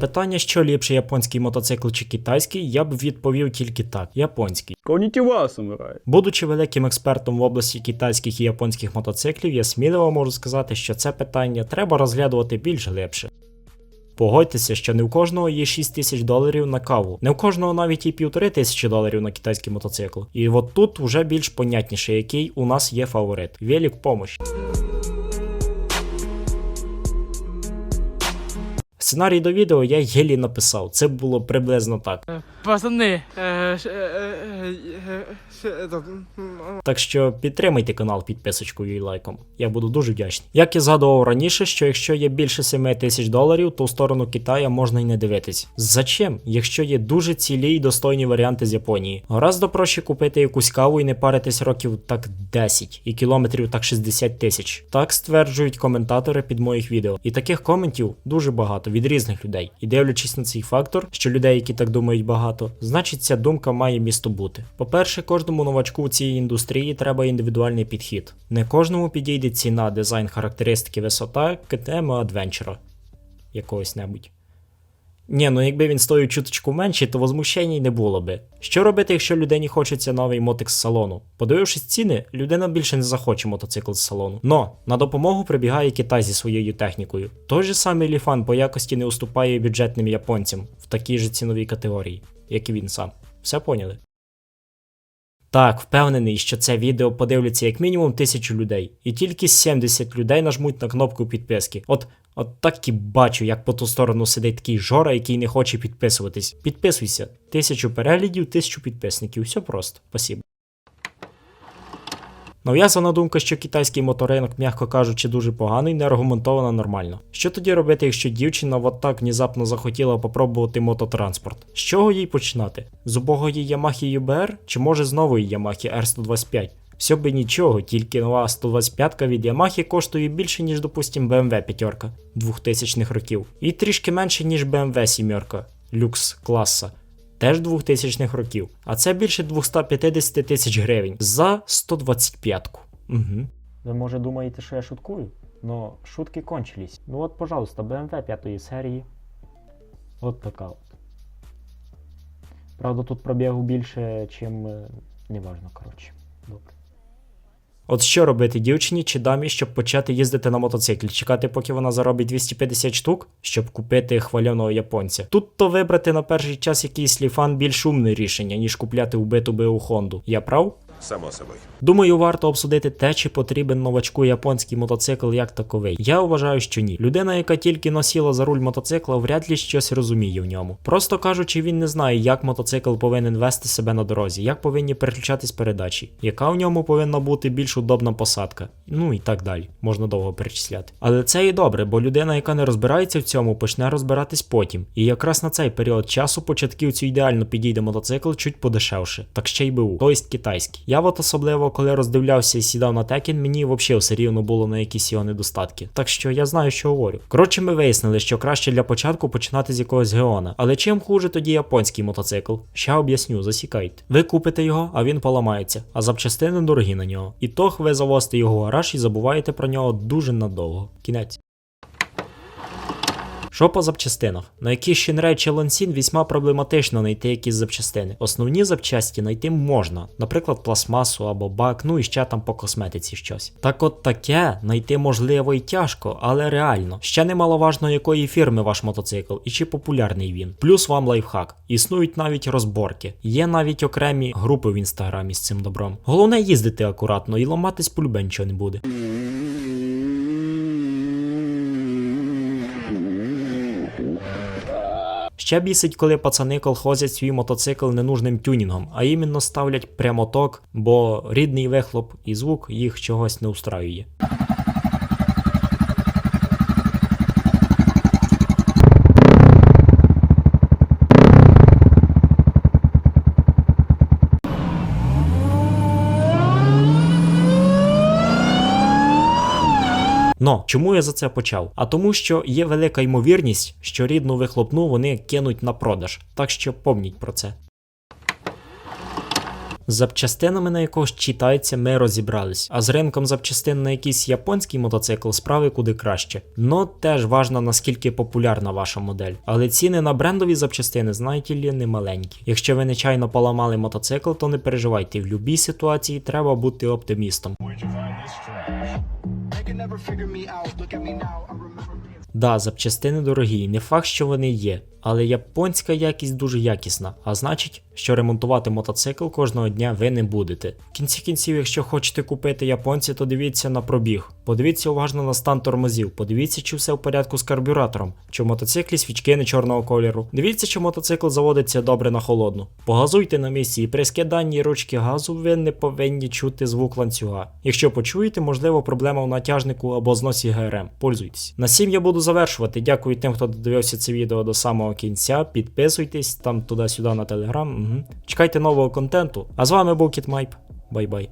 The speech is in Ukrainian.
запитання, що ліпше японський мотоцикл чи китайський, я б відповів тільки так: японський. Конітіва, самурай. Будучи великим експертом в області китайських і японських мотоциклів, я сміливо можу сказати, що це питання треба розглядувати більш глибше. Погодьтеся, що не у кожного є 6 тисяч доларів на каву, не у кожного навіть і півтори тисячі доларів на китайський мотоцикл. І от тут вже більш понятніше, який у нас є фаворит. Велик помощь. Сценарій до відео я єлі написав. Це було приблизно так. Пацаны, э, ш- э, э, э, ш- это, м, Так що підтримайте канал підписочкою і лайком. Я буду дуже вдячний. Як я згадував раніше, що якщо є більше 7 тисяч доларів, то в сторону Китая можна й не дивитись. Зачем? Якщо є дуже цілі й достойні варіанти з Японії. Гораздо проще купити якусь каву і не паритись років так 10 і кілометрів так 60 тисяч. Так стверджують коментатори під моїх відео. І таких коментів дуже багато від різних людей. І дивлячись на цей фактор, що людей, які так думають багато, значить ця думка має місто бути. По-перше, кожному новачку у цій індустрії треба індивідуальний підхід. Не кожному підійде ціна, дизайн, характеристики, висота КТМ адвенчера якогось небудь. Ні, ну якби він стоїв чуточку менше, то возмущень не було би. Що робити, якщо людині хочеться новий мотик з салону? Подивившись ціни, людина більше не захоче мотоцикл з салону. Но на допомогу прибігає Китай зі своєю технікою. Той же самий Ліфан по якості не уступає бюджетним японцям в такій же ціновій категорії, як і він сам. Все поняли? Так, впевнений, що це відео подивляться як мінімум тисячу людей, і тільки 70 людей нажмуть на кнопку підписки. От, от так і бачу, як по ту сторону сидить такий жора, який не хоче підписуватись. Підписуйся. Тисячу переглядів, тисячу підписників. Все просто. Спасибо. Нав'язана думка, що китайський моторинок, м'яко кажучи, дуже поганий, не аргументована нормально. Що тоді робити, якщо дівчина от так внезапно захотіла попробувати мототранспорт? З чого їй починати? З убогої Yamaha UBR чи може з нової Yamaha R125? Все би нічого, тільки нова 125 від Yamaha коштує більше, ніж, допустим, BMW 5 2000-х років, і трішки менше, ніж BMW 7 люкс класа теж 2000-х років, а це більше 250 тисяч гривень за 125-ку. Угу. Ви може думаєте, що я шуткую? Но шутки кончились. Ну от, пожалуйста, BMW 5 серії. От така от. Правда, тут пробігу більше, чим. е, Неважно, коротше. Добре. От що робити дівчині чи дамі, щоб почати їздити на мотоциклі? Чекати, поки вона заробить 250 штук, щоб купити хвальоного японця. Тут то вибрати на перший час якийсь ліфан більш умне рішення, ніж купляти вбиту у Хонду. Я прав? Само собой. Думаю, варто обсудити те, чи потрібен новачку японський мотоцикл як таковий. Я вважаю, що ні. Людина, яка тільки носіла за руль мотоцикла, вряд ли щось розуміє в ньому. Просто кажучи, він не знає, як мотоцикл повинен вести себе на дорозі, як повинні переключатись передачі, яка в ньому повинна бути більш удобна посадка. Ну і так далі. Можна довго перечисляти. Але це і добре, бо людина, яка не розбирається в цьому, почне розбиратись потім. І якраз на цей період часу початківцю ідеально підійде мотоцикл чуть подешевше, так ще й БУ, тобто китайський. Я от особливо, коли роздивлявся і сідав на Текен, мені взагалі все рівно було на якісь його недостатки. Так що я знаю, що говорю. Коротше, ми вияснили, що краще для початку починати з якогось геона. Але чим хуже тоді японський мотоцикл? Ще об'ясню, засікайте. Ви купите його, а він поламається, а запчастини дорогі на нього. І тох ви завозите його в гараж і забуваєте про нього дуже надовго. Кінець. Що по запчастинах? На якісь Shinrei чи Lansin весьма проблематично знайти якісь запчастини. Основні запчасті знайти можна, наприклад, пластмасу або бак, ну і ще там по косметиці щось. Так от таке знайти можливо і тяжко, але реально. Ще немаловажно, якої фірми ваш мотоцикл і чи популярний він. Плюс вам лайфхак. Існують навіть розборки. Є навіть окремі групи в інстаграмі з цим добром. Головне їздити акуратно і ламатись полюбе нічого не буде. Ще бісить, коли пацани колхозять свій мотоцикл ненужним тюнінгом, а іменно ставлять прямоток, бо рідний вихлоп і звук їх чогось не устраює. Но чому я за це почав? А тому, що є велика ймовірність, що рідну вихлопну вони кинуть на продаж. Так що помніть про це. Запчастинами на якогось читається, ми розібрались. А з ринком запчастин на якийсь японський мотоцикл справи куди краще. Ну теж важно наскільки популярна ваша модель. Але ціни на брендові запчастини, знаєте лі, не маленькі. Якщо ви нечайно поламали мотоцикл, то не переживайте. В будь-якій ситуації треба бути оптимістом. Да, запчастини дорогі, не факт, що вони є, але японська якість дуже якісна, а значить, що ремонтувати мотоцикл кожного дня ви не будете. В кінці кінців, якщо хочете купити японці, то дивіться на пробіг. Подивіться уважно на стан тормозів, подивіться, чи все в порядку з карбюратором, чи в мотоциклі свічки не чорного кольору. Дивіться, чи мотоцикл заводиться добре на холодну. Погазуйте на місці і при скиданні ручки газу ви не повинні чути звук ланцюга. Якщо почуєте, можливо, проблема в натяжнику або зносі ГРМ. Пользуйтесь. На сім я буду завершувати. Дякую тим, хто додивився це відео до самого кінця. Підписуйтесь там туди-сюди на телеграм. Угу. Чекайте нового контенту. А з вами був Кіт Майп. Бай-бай.